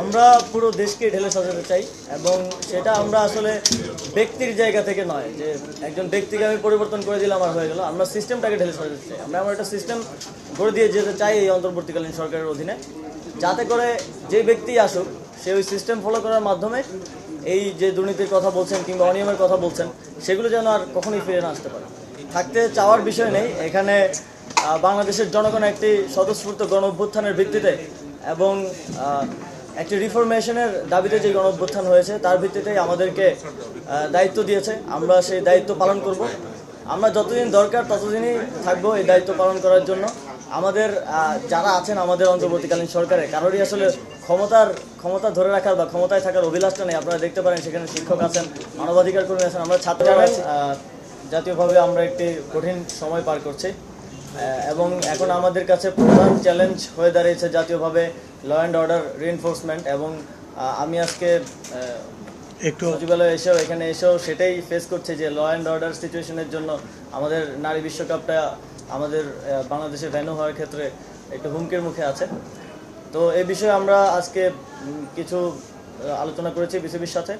আমরা পুরো দেশকে ঢেলে সাজাতে চাই এবং সেটা আমরা আসলে ব্যক্তির জায়গা থেকে নয়, যে একজন ব্যক্তিকে আমি পরিবর্তন করে দিলাম আর হয়ে গেল। আমরা সিস্টেমটাকে ঢেলে সাজাতে চাই। আমরা আমার একটা সিস্টেম গড়ে দিয়ে যেতে চাই এই অন্তর্বর্তীকালীন সরকারের অধীনে। যাতে করে যে ব্যক্তি আসুক, সে ওই সিস্টেম ফলো করার মাধ্যমে এই যে দুর্নীতির কথা বলছেন কিংবা অনিয়মের কথা বলছেন, সেগুলো যেন আর কখনোই ফিরে না আসতে পারে। থাকতে চাওয়ার বিষয় নেই। এখানে বাংলাদেশের জনগণ একটি স্বতঃস্ফূর্ত গণ অভ্যুত্থানের ভিত্তিতে এবং একটি রিফরমেশনের দাবিতে যে গণঅভ্যুত্থান হয়েছে তার ভিত্তিতেই আমাদেরকে দায়িত্ব দিয়েছে। আমরা সেই দায়িত্ব পালন করব। আমরা যতদিন দরকার ততদিনই থাকব এই দায়িত্ব পালন করার জন্য। আমাদের যারা আছেন আমাদের অন্তর্বর্তীকালীন সরকারে কারোরই আসলে ক্ষমতার ক্ষমতা ধরে রাখার বা ক্ষমতায় থাকার অভিলাষটা নেই। আপনারা দেখতে পারেন সেখানে শিক্ষক আছেন মানবাধিকার কর্মী আছেন। আমরা ছাত্র জাতীয়ভাবে আমরা একটি কঠিন সময় পার করছি। এবং এখন আমাদের কাছে প্রধান চ্যালেঞ্জ হয়ে দাঁড়িয়েছে জাতীয়ভাবে ল অ্যান্ড অর্ডার রিএনফোর্সমেন্ট এবং আমি আজকে একটু সচিবালয়ে এসেও এখানে এসেও সেটাই ফেস করছে যে ল অ্যান্ড অর্ডার সিচুয়েশনের জন্য আমাদের নারী বিশ্বকাপটা আমাদের বাংলাদেশে ভ্যানু হওয়ার ক্ষেত্রে একটু হুমকির মুখে আছে। তো এই বিষয়ে আমরা আজকে কিছু আলোচনা করেছি বিসিবির সাথে।